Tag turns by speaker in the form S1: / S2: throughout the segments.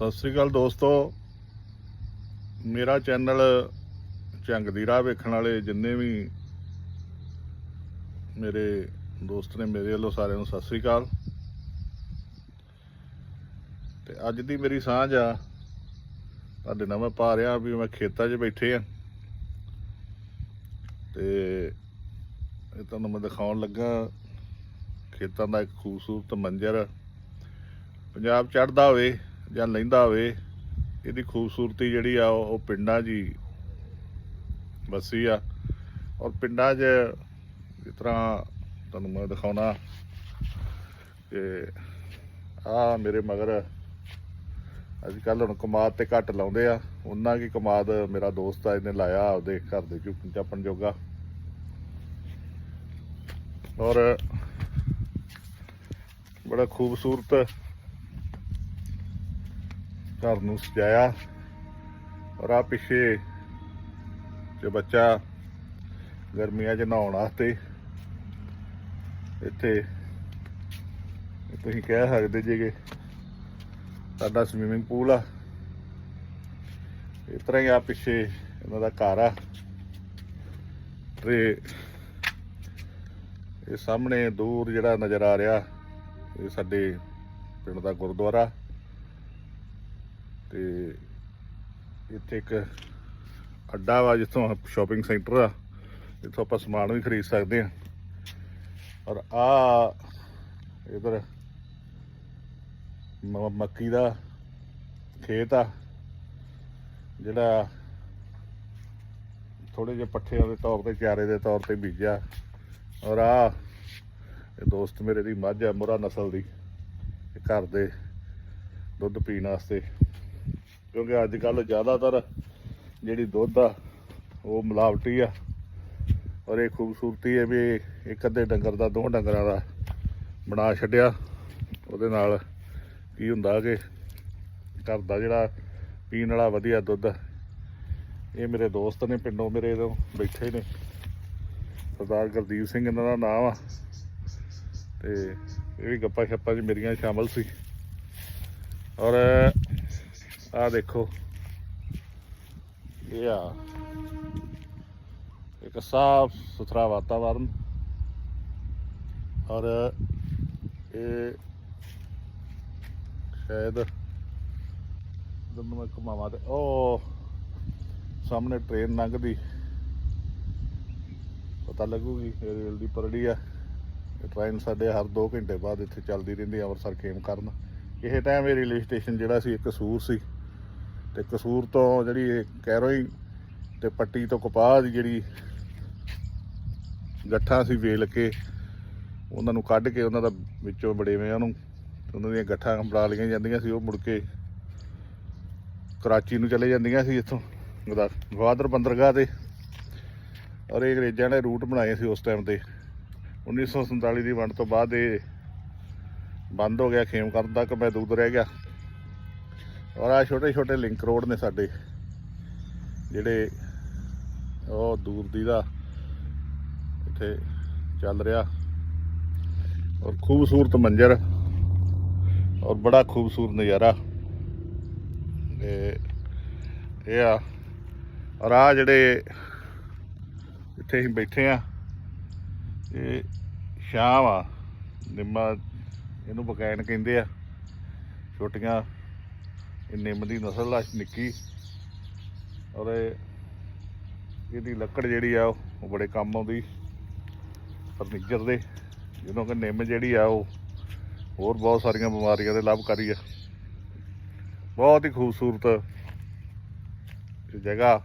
S1: ਸਤਿ ਸ੍ਰੀ ਅਕਾਲ ਦੋਸਤੋ। ਮੇਰਾ ਚੈਨਲ ਝੰਗ ਦੀ ਰਾਹ ਵੇਖਣ ਵਾਲੇ ਜਿੰਨੇ ਵੀ ਮੇਰੇ ਦੋਸਤ ਨੇ ਮੇਰੇ ਵੱਲੋਂ ਸਾਰਿਆਂ ਨੂੰ ਸਤਿ ਸ੍ਰੀ ਅਕਾਲ। ਤੇ ਅੱਜ ਦੀ ਮੇਰੀ ਸਾਂਝ ਆ, ਤੁਹਾਡੇ ਨਾਲ ਮੈਂ ਪਾ ਰਿਹਾ ਵੀ ਮੈਂ ਖੇਤਾਂ 'ਚ ਬੈਠੇ ਆ। ਤੇ ਇਹ ਤੁਹਾਨੂੰ ਮੈਂ ਦਿਖਾਉਣ ਲੱਗਾ, ਖੇਤਾਂ ਦਾ ਇੱਕ ਖੂਬਸੂਰਤ ਮੰਜ਼ਰ। ਪੰਜਾਬ ਚੜਦਾ ਹੋਵੇ ਜਾਂ ਲੈਂਦਾ ਹੋਵੇ, ਇਹਦੀ ਖੂਬਸੂਰਤੀ ਜਿਹੜੀ ਆ, ਉਹ ਪਿੰਡਾਂ 'ਚ ਹੀ ਵਸੀ ਆ। ਔਰ ਪਿੰਡਾਂ 'ਚ ਇਸ ਤਰ੍ਹਾਂ ਤੁਹਾਨੂੰ ਮੈਂ ਦਿਖਾਉਣਾ ਕਿ ਆ ਮੇਰੇ ਮਗਰ ਅੱਜ ਕੱਲ੍ਹ ਹੁਣ ਕਮਾਦ ਤੇ ਘੱਟ ਲਾਉਂਦੇ ਆ। ਉਹਨਾਂ ਕੀ ਕਮਾਦ ਮੇਰਾ ਦੋਸਤ ਆ, ਇਹਨੇ ਲਾਇਆ ਆਪਦੇ ਘਰ ਦੇ ਚੁੱਕਣ ਚਾਪਣ ਜੋਗਾ। ਔਰ ਬੜਾ ਖੂਬਸੂਰਤ ਘਰ ਨੂੰ ਸਜਾਇਆ। ਔਰ ਆ ਪਿੱਛੇ ਜੋ ਬੱਚਾ ਗਰਮੀਆਂ 'ਚ ਨਹਾਉਣ ਵਾਸਤੇ ਇੱਥੇ, ਤੁਸੀਂ ਕਹਿ ਸਕਦੇ ਜੀ ਕਿ ਸਾਡਾ ਸਵੀਮਿੰਗ ਪੂਲ ਆ। ਇਸ ਤਰ੍ਹਾਂ ਹੀ ਆ ਪਿੱਛੇ ਇਹਨਾਂ ਦਾ ਘਰ ਆ। ਤੇ ਇਹ ਸਾਹਮਣੇ ਦੂਰ ਜਿਹੜਾ ਨਜ਼ਰ ਆ ਰਿਹਾ, ਇਹ ਸਾਡੇ ਪਿੰਡ ਦਾ ਗੁਰਦੁਆਰਾ। ਤੇ ਇੱਥੇ ਇੱਕ ਅੱਡਾ ਵਾ ਜਿੱਥੋਂ ਸ਼ਾਪਿੰਗ ਸੈਂਟਰ ਆ, ਇੱਥੋਂ ਆਪਾਂ ਸਮਾਨ ਵੀ ਖਰੀਦ ਸਕਦੇ ਆ। ਔਰ ਆ ਇਧਰ ਮੱਕੀ ਦਾ ਖੇਤ ਆ, ਜਿਹੜਾ ਥੋੜੇ ਜਿਹੇ ਪੱਠਿਆਂ ਦੇ ਤੌਰ ਤੇ, ਚਾਰੇ ਦੇ ਤੌਰ ਤੇ ਬੀਜਿਆ। ਔਰ ਆ ਦੋਸਤ ਮੇਰੇ ਦੀ ਮੱਝ ਆ, ਮੁਰਾ ਨਸਲ ਦੀ। ਘਰ ਦੇ ਦੁੱਧ ਪੀਣ ਵਾਸਤੇ। ਕਿਉਂਕਿ ਅੱਜ ਕੱਲ ਜ਼ਿਆਦਾਤਰ ਜਿਹੜੀ ਦੁੱਧ ਆ, ਉਹ ਮਿਲਾਵਟੀ ਆ। ਔਰ ਇਹ ਖੂਬਸੂਰਤੀ ਹੈ ਵੀ ਇੱਕ ਅੱਧੇ ਡੰਗਰ ਦਾ, ਦੋ ਡੰਗਰਾਂ ਦਾ ਬਣਾ ਛੱਡਿਆ। ਉਹਦੇ ਨਾਲ ਕੀ ਹੁੰਦਾ ਕਿ ਘਰ ਦਾ ਜਿਹੜਾ ਪੀਣ ਵਾਲਾ ਵਧੀਆ ਦੁੱਧ ਇਹ ਮੇਰੇ ਦੋਸਤ ਨੇ, ਪਿੰਡੋਂ ਮੇਰੇ ਤੋਂ ਬੈਠੇ ਨੇ। ਸਰਦਾਰ ਗੁਰਦੀਪ ਸਿੰਘ ਇਹਨਾਂ ਦਾ ਨਾਮ ਆ। ਤੇ ਇਹ ਵੀ ਗੱਪਾਂ ਛੱਪਾਂ 'ਚ ਮੇਰੀਆਂ ਸ਼ਾਮਲ ਸੀ। ਔਰ ਆ ਦੇਖੋ। ਇਹ ਆ। ਇੱਕ ਸਾਫ਼ ਸੁਥਰਾ ਵਾਤਾਵਰਨ। ਔਰ ਇਹ ਸ਼ਾਇਦ ਜਦੋਂ ਮੈਂ ਘੁਮਾਵਾਂ ਤੇ ਉਹ ਸਾਹਮਣੇ ਟ੍ਰੇਨ ਲੰਘਦੀ। ਪਤਾ ਲੱਗੂਗੀ ਰੇਲ ਦੀ ਪਰੜੀ ਆ। ਇਹ ਟ੍ਰੇਨ ਸਾਡੇ ਹਰ 2 ਘੰਟੇ ਬਾਅਦ ਇੱਥੇ ਚੱਲਦੀ ਰਹਿੰਦੀ ਅੰਮ੍ਰਿਤਸਰ ਖੇਮ ਕਰਨ। ਇਹ ਟਾਈਮ ਇਹ ਰੇਲਵੇ ਸਟੇਸ਼ਨ ਜਿਹੜਾ ਸੀ, ਇੱਕ ਕਸੂਰ ਸੀ। ਤੇ ਕਸੂਰ ਤੋਂ ਜਿਹੜੀ ਇਹ ਕੈਰੋਈ ਤੇ ਪੱਟੀ ਤੋਂ ਕਪਾਹ ਦੀ ਜਿਹੜੀ ਗੱਠਾਂ ਸੀ ਵੇਲ ਕੇ ਉਹਨਾਂ ਨੂੰ ਕੱਢ ਕੇ ਉਹਨਾਂ ਦਾ ਵਿੱਚੋਂ ਬੜੇਵੇਂ ਉਹਨੂੰ ਉਹਨਾਂ ਦੀਆਂ ਗੱਠਾਂ ਬਣਾ ਲਈਆਂ ਜਾਂਦੀਆਂ ਸੀ, ਉਹ ਮੁੜ ਕੇ ਕਰਾਚੀ ਨੂੰ ਚਲੇ ਜਾਂਦੀਆਂ ਸੀ ਇੱਥੋਂ ਗਦਾ- ਗਵਾਦਰ ਬੰਦਰਗਾਹ ਤੇ। ਔਰ ਇਹ ਅੰਗਰੇਜ਼ਾਂ ਨੇ ਰੂਟ ਬਣਾਏ ਸੀ ਉਸ ਟਾਈਮ ਤੇ। 1947 ਦੀ ਵੰਡ ਤੋਂ ਬਾਅਦ ਇਹ ਬੰਦ ਹੋ ਗਿਆ ਖੇਮ ਕਰਨ ਤੱਕ ਮਹਿਦੂਦ ਰਹਿ ਗਿਆ। ਔਰ ਆ ਛੋਟੇ ਛੋਟੇ ਲਿੰਕ ਰੋਡ ਨੇ ਸਾਡੇ, ਜਿਹੜੇ ਉਹ ਦੂਰ ਦੀ ਦਾ ਇੱਥੇ ਚੱਲ ਰਿਹਾ। ਔਰ ਖੂਬਸੂਰਤ ਮੰਜ਼ਰ, ਔਰ ਬੜਾ ਖੂਬਸੂਰਤ ਨਜ਼ਾਰਾ। ਤੇ ਇਹ ਆ, ਔਰ ਆ ਜਿਹੜੇ ਇੱਥੇ ਅਸੀਂ ਬੈਠੇ ਆ, ਇਹ ਸ਼ਾਮ ਆ। ਨਿੰਮਾ ਇਹਨੂੰ ਬਕੈਨ ਕਹਿੰਦੇ ਆ, ਛੋਟੀਆਂ ਇਹ ਨਿੰਮ ਦੀ ਨਸਲ ਆ ਨਿੱਕੀ। ਔਰ ਇਹਦੀ ਲੱਕੜ ਜਿਹੜੀ ਆ, ਉਹ ਬੜੇ ਕੰਮ ਆਉਂਦੀ। ਫਰਨੀਚਰ ਦੇ ਜਦੋਂ ਕਿ ਨਿੰਮ ਜਿਹੜੀ ਆ, ਉਹ ਹੋਰ ਬਹੁਤ ਸਾਰੀਆਂ ਬਿਮਾਰੀਆਂ ਦੇ ਲਾਭਕਾਰੀ ਆ। ਬਹੁਤ ਹੀ ਖੂਬਸੂਰਤ ਜਗ੍ਹਾ।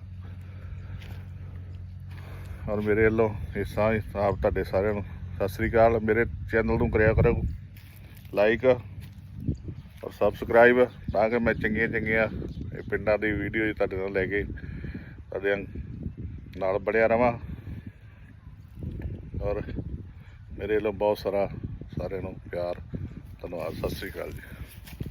S1: ਔਰ ਮੇਰੇ ਵੱਲੋਂ ਇਹ ਸਾਂਝ ਆਪ ਤੁਹਾਡੇ ਸਾਰਿਆਂ ਨੂੰ ਸਤਿ ਸ੍ਰੀ ਅਕਾਲ। ਮੇਰੇ ਚੈਨਲ ਨੂੰ ਕਰਿਆ ਕਰੋ। ਲਾਈਕ ਔਰ ਸਬਸਕ੍ਰਾਈਬ ਤਾਂ ਕਿ ਮੈਂ ਚੰਗੀਆਂ ਚੰਗੀਆਂ ਇਹ ਪਿੰਡਾਂ ਦੀ ਵੀਡੀਓ ਤੁਹਾਡੇ ਨਾਲ ਲੈ ਕੇ ਤੁਹਾਡੇ ਨਾਲ ਬਣਿਆ ਰਵਾਂ। ਔਰ ਮੇਰੇ ਵੱਲੋਂ ਬਹੁਤ ਸਾਰਾ ਸਾਰਿਆਂ ਨੂੰ ਪਿਆਰ, ਧੰਨਵਾਦ, ਸਤਿ ਸ੍ਰੀ ਅਕਾਲ ਜੀ।